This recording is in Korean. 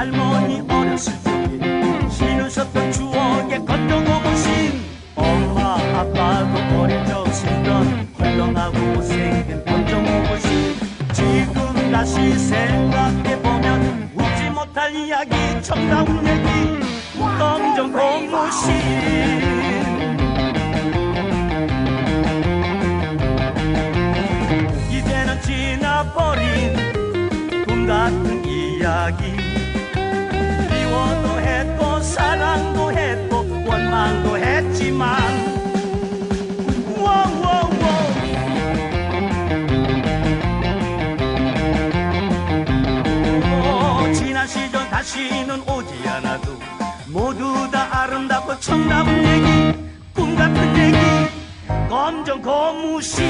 할머니 어렸을 적에 신으셨던 추억에 걷어놓으신 엄마 아빠도 어린 적 신던 헐렁하고 못생긴 권정호 모신 지금 다시 생각해보면 웃지 못할 이야기 정다운 얘기 검정호 모신. 이제는 지나버린 꿈 같은 이야기. 다시는 오지 않아도 모두 다 아름답고 청다운 얘기 꿈 같은 얘기 검정 고무신